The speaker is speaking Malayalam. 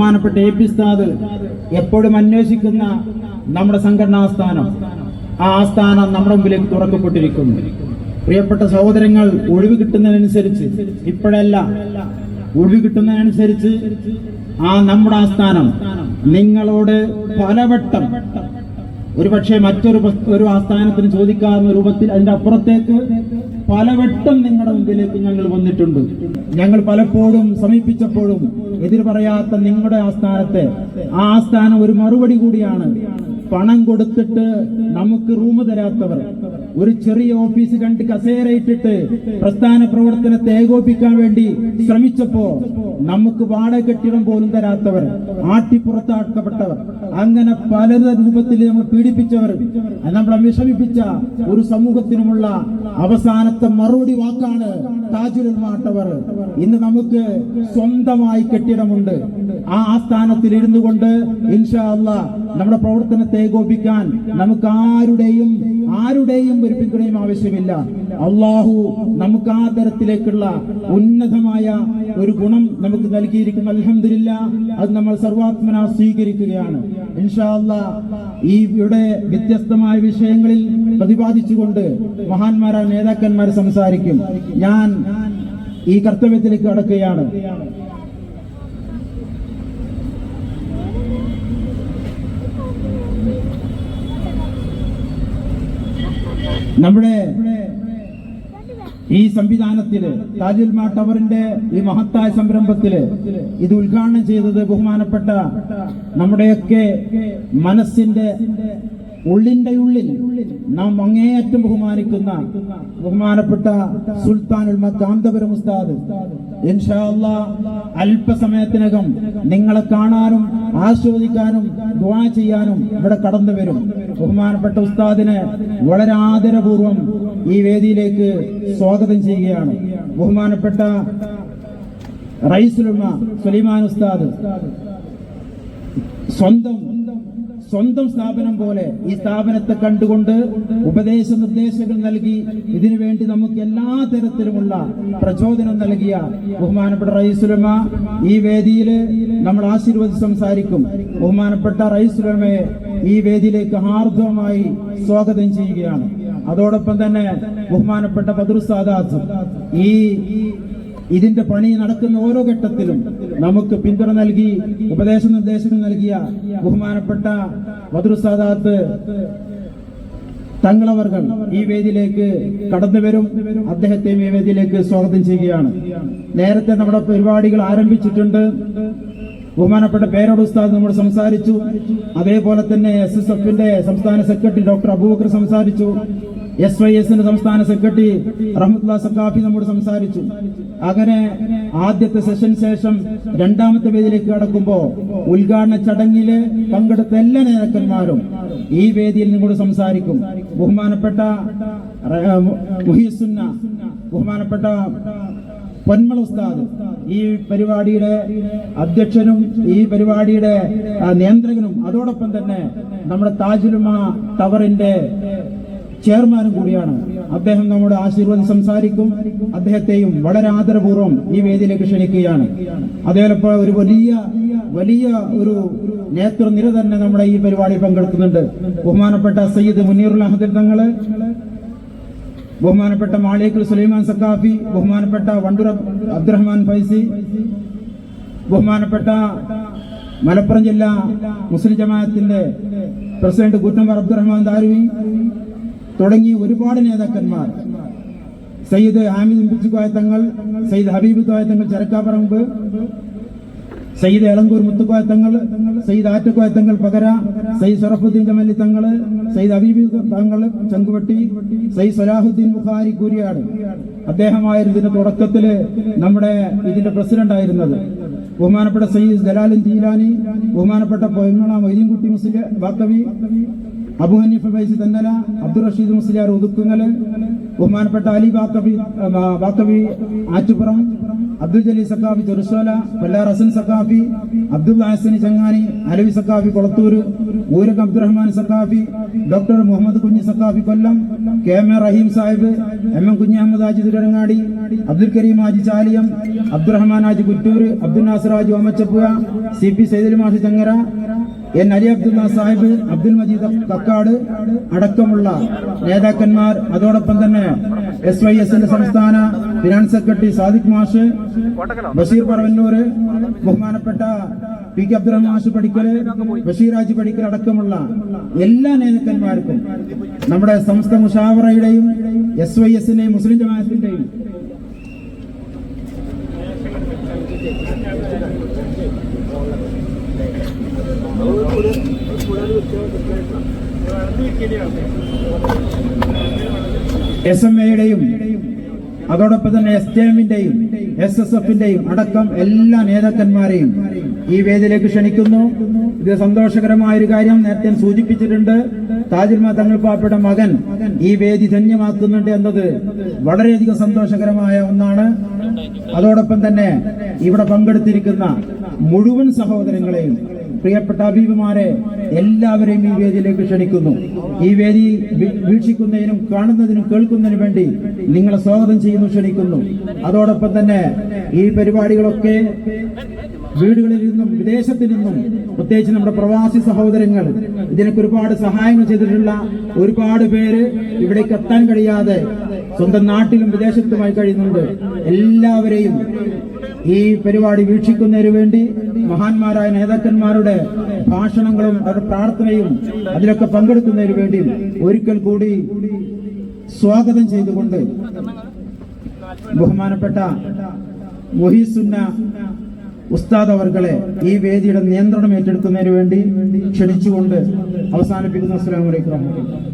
ബഹുമാനപ്പെട്ട എ പി സ്ഥാദ് എപ്പോഴും അന്വേഷിക്കുന്ന നമ്മുടെ സംഘടനാ ആസ്ഥാനം. ആ ആസ്ഥാനം നമ്മുടെ മുമ്പിലേക്ക് തുറക്കപ്പെട്ടിരിക്കുന്നു. പ്രിയപ്പെട്ട സഹോദരങ്ങൾ ഒഴിവ് കിട്ടുന്നതിനനുസരിച്ച് ഇപ്പോഴല്ല ഒഴിവ് കിട്ടുന്നതിനനുസരിച്ച് ആ നമ്മുടെ ആസ്ഥാനം നിങ്ങളോട് പലവട്ടം ഒരുപക്ഷെ മറ്റൊരു ഒരു ആസ്ഥാനത്തിന് ചോദിക്കാവുന്ന രൂപത്തിൽ അതിന്റെ അപ്പുറത്തേക്ക് പലവട്ടം നിങ്ങളുടെ മുമ്പിലേക്ക് ഞങ്ങൾ വന്നിട്ടുണ്ട്. ഞങ്ങൾ പലപ്പോഴും സമീപിച്ചപ്പോഴും എതിർ പറയാത്ത നിങ്ങളുടെ ആസ്ഥാനത്തെ ആ ആസ്ഥാനം ഒരു മറുപടി കൂടിയാണ്. പണം കൊടുത്തിട്ട് നമുക്ക് റൂം തരാത്തവർ ഒരു ചെറിയ ഓഫീസ് രണ്ട് കസേരയിട്ടിട്ട് പ്രസ്ഥാന പ്രവർത്തനത്തെ ഏകോപിക്കാൻ വേണ്ടി ശ്രമിച്ചപ്പോ നമുക്ക് വാടക കെട്ടിടം പോലും തരാത്തവർ ആട്ടിപ്പുറത്താക്കപ്പെട്ടവർ അങ്ങനെ പല രൂപത്തിൽ നമ്മൾ പീഡിപ്പിച്ചവർ നമ്മളെ വിഷമിപ്പിച്ച ഒരു സമൂഹത്തിനുമുള്ള അവസാനത്തെ മറുപടി വാക്കാണ് താജുൽ മാട്ടവർ. ഇന്ന് നമുക്ക് സ്വന്തമായി കെട്ടിടമുണ്ട്. ആ ആസ്ഥാനത്തിൽ ഇരുന്നു കൊണ്ട് ഇൻഷാ അല്ല നമ്മുടെ പ്രവർത്തനത്തെ ഏകോപിക്കാൻ നമുക്ക് ആരുടെയും ആരുടെയും ഒരു ആവശ്യമില്ല. അള്ളാഹു നമുക്ക് ആ തരത്തിലേക്കുള്ള ഉന്നതമായ ഒരു ഗുണം നമുക്ക് നൽകിയിരിക്കുന്ന. അലഹമില്ല അത് നമ്മൾ സർവാത്മന സ്വീകരിക്കുകയാണ്. ഇൻഷാല്ല ഈ ഇവിടെ വ്യത്യസ്തമായ വിഷയങ്ങളിൽ പ്രതിപാദിച്ചുകൊണ്ട് മഹാന്മാരായ നേതാക്കന്മാർ സംസാരിക്കും. ഞാൻ ഈ കർത്തവ്യത്തിലേക്ക് കടക്കുകയാണ്. നമ്മുടെ ഈ സംവിധാനത്തിൽ താജുൽ മാ ടവറിന്റെ ഈ മഹത്തായ സംരംഭത്തിൽ ഇത് ഉദ്ഘാടനം ചെയ്തത് ബഹുമാനപ്പെട്ട നമ്മുടെയൊക്കെ മനസ്സിന്റെ ഉള്ളിന്റെ ഉള്ളിൽ നാം അങ്ങേയറ്റം ബഹുമാനിക്കുന്ന ബഹുമാനപ്പെട്ട സുൽത്താനുൽ കാന്തപുരം ഉസ്താദ്. അല്പസമയത്തിനകം നിങ്ങളെ കാണാനും ആസ്വദിക്കാനും ദുആ ചെയ്യാനും ഇവിടെ കടന്നു വരും. ബഹുമാനപ്പെട്ട ഉസ്താദിനെ വളരെ ആദരപൂർവം ഈ വേദിയിലേക്ക് സ്വാഗതം ചെയ്യുകയാണ്. ബഹുമാനപ്പെട്ട റൈസുലുമ സുലൈമാൻ ഉസ്താദ് സ്വന്തം സ്വന്തം സ്ഥാപനം പോലെ ഈ സ്ഥാപനത്തെ കണ്ടുകൊണ്ട് ഉപദേശ നിർദ്ദേശങ്ങൾ നൽകി ഇതിനു വേണ്ടി നമുക്ക് എല്ലാ തരത്തിലുമുള്ള പ്രചോദനം നൽകിയ ബഹുമാനപ്പെട്ട റൈസുലമ ഈ വേദിയിൽ നമ്മൾ ആശീർവദിച്ച് സംസാരിക്കും. ബഹുമാനപ്പെട്ട റൈസുലമയെ ഈ വേദിയിലേക്ക് ഹാർദവമായി സ്വാഗതം ചെയ്യുകയാണ്. അതോടൊപ്പം തന്നെ ബഹുമാനപ്പെട്ട ബദറുസാദാത്ത് ഈ ഇതിന്റെ പണി നടക്കുന്ന ഓരോ ഘട്ടത്തിലും നമുക്ക് പിന്തുണ നൽകി ഉപദേശ നിർദ്ദേശങ്ങൾ നൽകിയ ബഹുമാനപ്പെട്ട ബദറുസാദാത്ത് തങ്ങളവർകൾ ഈ വേദിയിലേക്ക് കടന്നു വരും. അദ്ദേഹത്തെയും ഈ വേദിയിലേക്ക് സ്വാഗതം ചെയ്യുകയാണ്. നേരത്തെ നമ്മുടെ പരിപാടികൾ ആരംഭിച്ചിട്ടുണ്ട്. ബഹുമാനപ്പെട്ട പേരോട് ഉസ്താദ് നമ്മൾ സംസാരിച്ചു. അതേപോലെ തന്നെ എസ് എസ് എഫിന്റെ സംസ്ഥാന സെക്രട്ടറി ഡോക്ടർ അബൂബക്കർ സംസാരിച്ചു. എസ് വൈ എസിന്റെ സംസ്ഥാന സെക്രട്ടറി റഹ്മത്തുള്ള സക്കാഫി നമ്മോട് സംസാരിച്ചു. അങ്ങനെ ആദ്യത്തെ സെഷൻ ശേഷം രണ്ടാമത്തെ വേദിയിലേക്ക് കടക്കുമ്പോ ഉദ്ഘാടന ചടങ്ങിൽ പങ്കെടുത്ത എല്ലാ നേതാക്കന്മാരും ഈ വേദിയിൽ നിന്നോട് സംസാരിക്കും. ബഹുമാനപ്പെട്ട മുഹിസുന്ന ബഹുമാനപ്പെട്ട പൊന്മള ഉസ്താദ് ഈ പരിപാടിയുടെ അധ്യക്ഷനും ഈ പരിപാടിയുടെ നിയന്ത്രകനും അതോടൊപ്പം തന്നെ നമ്മുടെ താജുലുമ ടവറിന്റെ ചെയർമാനും കൂടിയാണ്. അദ്ദേഹം നമ്മുടെ ആശീർവാദം സംസാരിക്കും. അദ്ദേഹത്തെയും വളരെ ആദരപൂർവം ഈ വേദിയിലേക്ക് ക്ഷണിക്കുകയാണ്. അതേപോലെ ഒരു വലിയ വലിയ ഒരു നേതൃനിര തന്നെ നമ്മുടെ ഈ പരിപാടി പങ്കെടുക്കുന്നുണ്ട്. ബഹുമാനപ്പെട്ട സയ്യിദ് മുനീറുൽ അഹദൽ തങ്ങൾ ബഹുമാനപ്പെട്ട മാളിയക്കൽ സുലൈമാൻ സക്കാഫി ബഹുമാനപ്പെട്ട വണ്ടൂർ അബ്ദുറഹ്മാൻ ഫൈസി ബഹുമാനപ്പെട്ട മലപ്പുറം ജില്ലാ മുസ്ലിം ജമാഅത്തിന്റെ പ്രസിഡന്റ് കുറ്റംബർ അബ്ദുറഹ്മാൻ ദാരുവി തുടങ്ങി ഒരുപാട് നേതാക്കന്മാർ. സയ്യിദ് ഹാമിദ് പിച്ചുകോയ തങ്ങൾ സയ്യിദ് ഹബീബ് തോയ തങ്ങൾ ചരക്കാപ്പറമ്പ് സയ്യിദ് എളങ്കൂർ മുത്തുക്കോയ തങ്ങൾ സയ്യിദ് ആറ്റക്കോയ തങ്ങൾ പകര സയ്യിദ് സറഫുദ്ദീൻ ജമലി തങ്ങൾ സയ്യിദ് ഹബീബ് തങ്ങൾ ചങ്കുവട്ടി സയ്യിദ് സലാഹുദ്ദീൻ ബുഖാരി കൂരിയാട്. അദ്ദേഹമായിരുന്നു ഇതിന്റെ തുടക്കത്തിൽ നമ്മുടെ ഇതിന്റെ പ്രസിഡന്റ് ആയിരുന്നത്. ബഹുമാനപ്പെട്ട സയ്യിദ് ജലാലിൻ തീലാനി ബഹുമാനപ്പെട്ട പൊയ്മണ മൊയ്തീൻകുട്ടി മുസ്ലിം വാക്കവി അബു ഹനീഫ ഫൈസി തന്നല അബ്ദുൾ റഷീദ് മുസ്ലിയാർ ഒതുക്കുങ്ങൽ ബഹുമാനപ്പെട്ട അലി ബാത്തബി ബാക്കബി Attupuram Abdul Jaleel Saqafi Cherushola Pallar Hasan Saqafi Abdul Hasani Changani Alavi Saqafi Kolathur Oorak Abdurahman Saqafi doctor Muhammad Kunhi Saqafi Kollam K M A Rahim Sahib M M Kunhi Ahmed Haji Thurangadi Abdul Karim Haji Chaliyam Abdurahman Haji Kuttur Abdul Nasar Haji Omachappuzha C P Saidul മാഷി ചങ്ങര N Ali Abdulla Sahib Abdul Majeed Kakkad അടക്കമുള്ള നേതാക്കന്മാർ അതോടൊപ്പം തന്നെ എസ് വൈ എസ് എസിന്റെ സംസ്ഥാന ഫിനാൻസ് സെക്രട്ടറി സാദിഖ് മാഷ് ബഷീർ പറവന്നൂര് ബഹുമാനപ്പെട്ട പി കെ അബ്ദുറഹ്മാൻ മാഷ് പഠിക്കൽ ബഷീർ പഠിക്കൽ അടക്കമുള്ള എല്ലാ നേതാക്കന്മാർക്കും നമ്മുടെ സംസ്ഥ മുഷാവറയുടെയും എസ് വൈ എസിന്റെയും മുസ്ലിം ജമാഅത്തിന്റെയും എസ് എം എയുടെയും അതോടൊപ്പം തന്നെ എസ് ടി എമ്മിന്റെയും എസ് എസ് എഫിന്റെയും അടക്കം എല്ലാ നേതാക്കന്മാരെയും ഈ വേദിയിലേക്ക് ക്ഷണിക്കുന്നു. ഇത് സന്തോഷകരമായ ഒരു കാര്യം നേരത്തെ സൂചിപ്പിച്ചിട്ടുണ്ട്. താജുൽ തങ്ങൾ പാപ്പയുടെ മകൻ ഈ വേദി ധന്യമാക്കുന്നുണ്ട് എന്നത് വളരെയധികം സന്തോഷകരമായ ഒന്നാണ്. അതോടൊപ്പം തന്നെ ഇവിടെ പങ്കെടുത്തിരിക്കുന്ന മുഴുവൻ സഹോദരങ്ങളെയും പ്രിയപ്പെട്ട അബീബുമാരെ എല്ലാവരെയും ഈ വേദിയിലേക്ക് ക്ഷണിക്കുന്നു. ഈ വേദി വീക്ഷിക്കുന്നതിനും കാണുന്നതിനും കേൾക്കുന്നതിനും വേണ്ടി നിങ്ങളെ സ്വാഗതം ചെയ്യുന്നു ക്ഷണിക്കുന്നു. അതോടൊപ്പം തന്നെ ഈ പരിപാടികളൊക്കെ വീടുകളിൽ നിന്നും വിദേശത്തു നിന്നും പ്രത്യേകിച്ച് നമ്മുടെ പ്രവാസി സഹോദരങ്ങൾ ഇതിനൊക്കെ ഒരുപാട് സഹായങ്ങൾ ചെയ്തിട്ടുള്ള ഒരുപാട് പേര് ഇവിടേക്ക് എത്താൻ കഴിയാതെ സ്വന്തം നാട്ടിലും വിദേശത്തുമായി കഴിയുന്നുണ്ട്. എല്ലാവരെയും ഈ പരിപാടി വീക്ഷിക്കുന്നതിന് വേണ്ടി മഹാന്മാരായ നേതാക്കന്മാരുടെ ഭാഷണങ്ങളും അവരുടെ പ്രാർത്ഥനയും അതിലൊക്കെ പങ്കെടുക്കുന്നതിന് വേണ്ടി ഒരിക്കൽ കൂടി സ്വാഗതം ചെയ്തുകൊണ്ട് ബഹുമാനപ്പെട്ട മൊഹീസുന്ന ഉസ്താദ് അവർകളെ ഈ വേദിയുടെ നിയന്ത്രണം ഏറ്റെടുക്കുന്നതിന് വേണ്ടി ക്ഷണിച്ചുകൊണ്ട് അവസാനിപ്പിക്കുന്ന. അലൈക്കും വറഹ്മത്തുള്ളാഹി